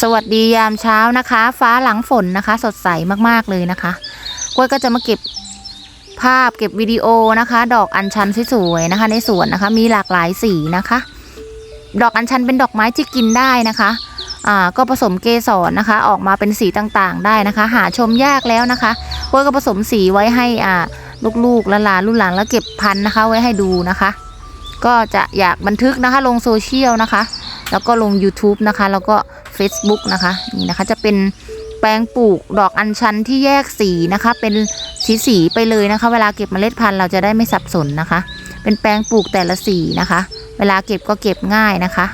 สวัสดียามเช้านะคะ ฟ้าหลังฝนนะคะ สดใสมากๆเลยนะคะกล้วยก็จะมาเก็บภาพเก็บวิดีโอนะคะ ดอกอัญชันสวยๆนะคะ ในสวนนะคะ มีหลากหลายสีนะคะ ดอกอัญชันเป็นดอกไม้ที่กินได้นะคะอ่าก็ผสมเกสรนะคะ ออกมาเป็นสีต่างๆ ได้นะคะ หาชมยากแล้วนะคะกล้วยก็ผสมสีไว้ให้อ่าลูกๆและหลานรุ่นหลานแล้วเก็บพันธุ์นะคะ ไว้ให้ดูนะคะ ก็จะอยากบันทึกนะคะ ลงโซเชียลนะคะ แล้วก็ลง YouTube นะคะ แล้วก็ Facebook นะคะนี่นะคะจะเป็นแปลงปลูกดอกอัญชันที่แยกสีนะคะ เป็นสีสีไปเลยนะคะ เวลาเก็บเมล็ดพันธุ์เราจะได้ไม่สับสนนะคะ เป็นแปลงปลูกแต่ละสีนะคะ เวลาเก็บก็เก็บง่ายนะคะ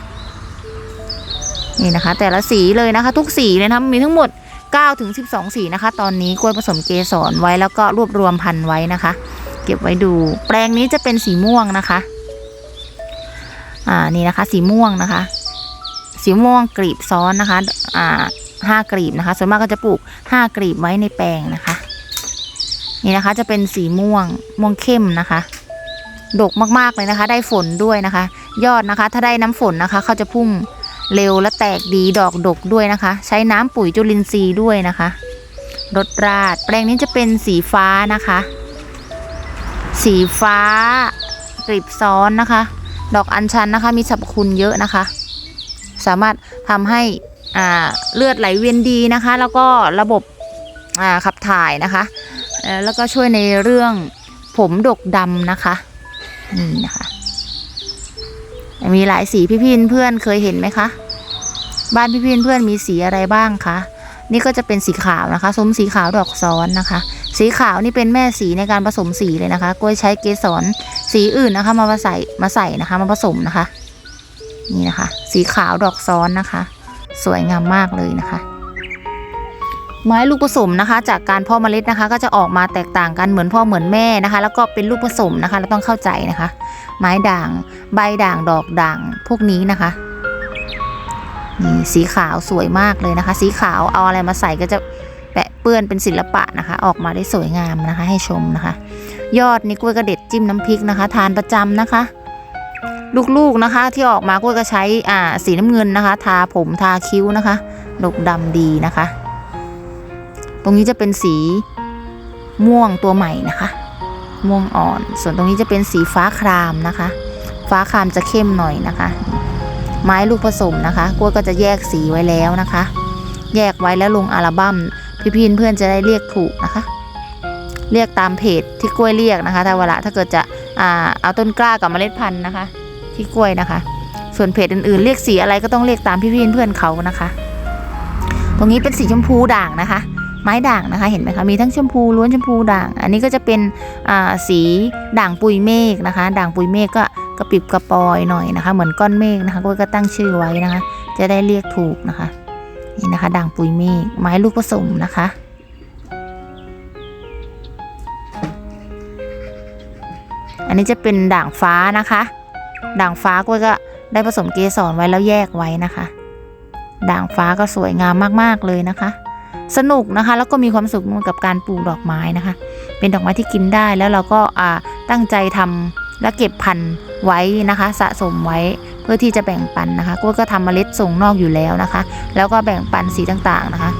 นี่นะคะ แต่ละสีเลยนะคะ ทุกสีเลยนะคะมีทั้งหมด9ถึง12 สีนะคะ ตอนนี้กล้วยผสมเกสรไว้แล้วก็รวบรวมพันธุ์ไว้นะคะ เก็บไว้ดู แปลงนี้จะเป็นสีม่วงนะคะ อ่านี่นะคะ สีม่วงนะคะ สีม่วงกรีบซ้อนนะคะอ่าห้ากรีบนะคะ ส่วนมากก็จะปลูกห้ากรีบไว้ในแปลงนะคะ นี่นะคะจะเป็นสีม่วงม่วงเข้มนะคะ ดกมากๆเลยนะคะ ได้ฝนด้วยนะคะ ยอดนะคะ ถ้าได้น้ำฝนนะคะเขาจะพุ่งเร็วและแตกดีดอกดกด้วยนะคะ ใช้น้ำปุ๋ยจุลินทรีย์ด้วยนะคะรดราดแปลงนี้จะเป็นสีฟ้านะคะ สีฟ้ากรีบซ้อนนะคะ ดอกอัญชันนะคะ มีสรรพคุณเยอะนะคะ สามารถทำให้เลือดไหลเวียนดีนะคะ แล้วก็ระบบขับถ่ายนะคะ แล้วก็ช่วยในเรื่องผมดกดำนะคะนี่นะคะ มีหลายสีพี่พี่เพื่อนเคยเห็นไหมคะบ้านพี่พี่เพื่อนมีสีอะไรบ้างคะนี่ก็จะเป็นสีขาวนะคะซมสีขาวดอกซ้อนนะคะ สีขาวนี่เป็นแม่สีในการผสมสีเลยนะคะกล้วยใช้เกสรสีอื่นนะคะ มาใส่มาใส่นะคะ มาผสมนะคะ นี่นะคะ สีขาวดอกซ้อนนะคะ สวยงามมากเลยนะคะ ไม้ลูกผสมนะคะ จากการเพาะเมล็ดนะคะ ก็จะออกมาแตกต่างกันเหมือนพ่อเหมือนแม่นะคะ แล้วก็เป็นลูกผสมนะคะเราต้องเข้าใจนะคะ ไม้ด่างใบด่างดอกด่างพวกนี้นะคะนี่สีขาวสวยมากเลยนะคะ สีขาวเอาอะไรมาใส่ก็จะแปะเปื้อนเป็นศิลปะนะคะ ออกมาได้สวยงามนะคะ ให้ชมนะคะ ยอดนี่กล้วยกระเด็ดจิ้มน้ำพริกนะคะ ทานประจำนะคะ ลูกๆนะคะ ที่ออกมากล้วยก็ใช้อ่าสีน้ำเงินนะคะ ทาผมทาคิ้วนะคะดกดำดีนะคะ ตรงนี้จะเป็นสีม่วงตัวใหม่นะคะ ม่วงอ่อน ส่วนตรงนี้จะเป็นสีฟ้าครามนะคะ ฟ้าครามจะเข้มหน่อยนะคะ ไม้ลูกผสมนะคะกล้วยก็จะแยกสีไว้แล้วนะคะ แยกไว้แล้วลงอัลบั้มพี่ๆเพื่อนจะได้เรียกถูกนะคะ เรียกตามเพจที่กล้วยเรียกนะคะถ้าเวลาถ้าเกิดจะอ่าเอาต้นกล้ากับเมล็ดพันธุ์นะคะ ที่กล้วยนะคะ ส่วนเพจอื่นๆเรียกสีอะไรก็ต้องเรียกตามพี่ๆเพื่อนๆเขานะคะ ตรงนี้เป็นสีชมพูด่างนะคะ ไม้ด่างนะคะเห็นไหมคะมีทั้งชมพูล้วนชมพูด่าง อันนี้ก็จะเป็นสีด่างปุยเมฆนะคะ ด่างปุยเมฆก็กระปิบกระปอยหน่อยนะคะ เหมือนก้อนเมฆนะคะก็ก็ตั้งชื่อไว้นะคะ จะได้เรียกถูกนะคะนี่นะคะ ด่างปุยเมฆไม้ลูกผสมนะคะอันนี้จะเป็นด่างฟ้านะคะ ด่างฟ้ากล้วยก็ได้ผสมเกสรไว้แล้วแยกไว้นะคะ ด่างฟ้าก็สวยงามมากๆเลยนะคะ สนุกนะคะ แล้วก็มีความสุขกับการปลูกดอกไม้นะคะ เป็นดอกไม้ที่กินได้แล้วเราก็อ่าตั้งใจทำและเก็บพันธุ์ไว้นะคะ สะสมไว้เพื่อที่จะแบ่งปันนะคะกล้วยก็ทำเมล็ดส่งนอกอยู่แล้วนะคะ แล้วก็แบ่งปันสีต่างๆนะคะ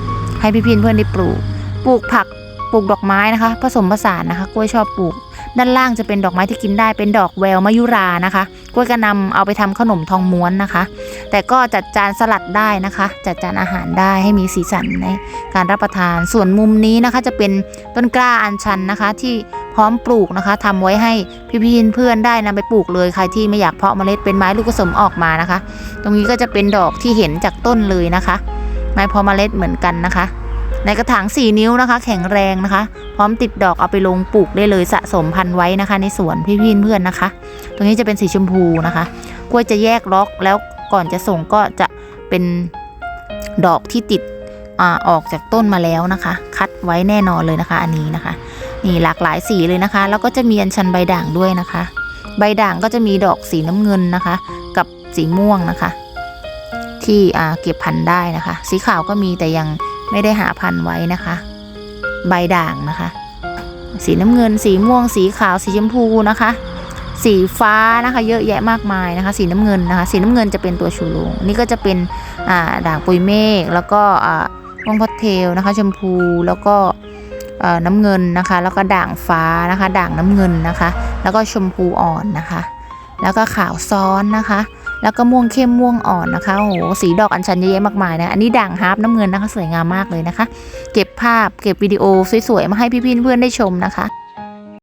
ให้พี่ๆเพื่อนได้ปลูก ปลูกผัก ปลูกดอกไม้นะคะ ผสมผสานนะคะ กล้วยชอบปลูก ด้านล่างจะเป็นดอกไม้ที่กินได้เป็นดอกแววมะยุรานะคะ กล้วยก็นำเอาไปทำขนมทองม้วนนะคะ แต่ก็จัดจานสลัดได้นะคะ จัดจานอาหารได้ให้มีสีสันในการรับประทานส่วนมุมนี้นะคะ จะเป็นต้นกล้าอัญชันนะคะ ที่พร้อมปลูกนะคะทำไว้ให้พี่ๆเพื่อนๆได้นำไปปลูกเลยใครที่ไม่อยากเพาะเมล็ดเป็นไม้ลูกผสมออกมานะคะ ตรงนี้ก็จะเป็นดอกที่เห็นจากต้นเลยนะคะ ไม้เพาะเมล็ดเหมือนกันนะคะ ในกระถาง 4 นิ้วนะคะ แข็งแรงนะคะ พร้อมติดดอกเอาไปลงปลูกได้เลยสะสมพันธุ์ไว้นะคะ ในสวนพี่ๆเพื่อนนะคะ ตรงนี้จะเป็นสีชมพูนะคะ กล้วยจะแยกล็อกแล้วก่อนจะส่งก็จะเป็นดอกที่ติดอออกจากต้นมาแล้วนะคะ คัดไว้แน่นอนเลยนะคะ อันนี้นะคะ นี่หลากหลายสีเลยนะคะ แล้วก็จะมีอัญชันใบด่างด้วยนะคะ ใบด่างก็จะมีดอกสีน้ำเงินนะคะ กับสีม่วงนะคะ ที่เก็บพันธุ์ได้นะคะ สีขาวก็มีแต่ยัง ไม่ได้หาพันไว้นะคะ ใบด่างนะคะ สีน้ำเงิน สีม่วง สีขาว สีชมพูนะคะ สีฟ้านะคะ เยอะแยะมากมายนะคะ สีน้ำเงินนะคะ สีน้ำเงินจะเป็นตัวชูโรงนี่ก็จะเป็นอ่าด่างปุยเมฆแล้วก็อ่าม่วงพัดเทลนะคะ ชมพูแล้วก็อ่อน้ำเงินนะคะ แล้วก็ด่างฟ้านะคะ ด่างน้ำเงินนะคะ แล้วก็ชมพูอ่อนนะคะ แล้วก็ขาวซ้อนนะคะ แล้วก็ม่วงเข้มม่วงอ่อนนะคะโอ้โหสีดอกอัญชันเยอะแยะมากมายนะอันนี้ด่างฮาร์ปน้ำเงินนะคะสวยงามมากเลยนะคะ เก็บภาพเก็บวิดีโอสวยๆมาให้พี่ๆเพื่อนๆได้ชมนะคะ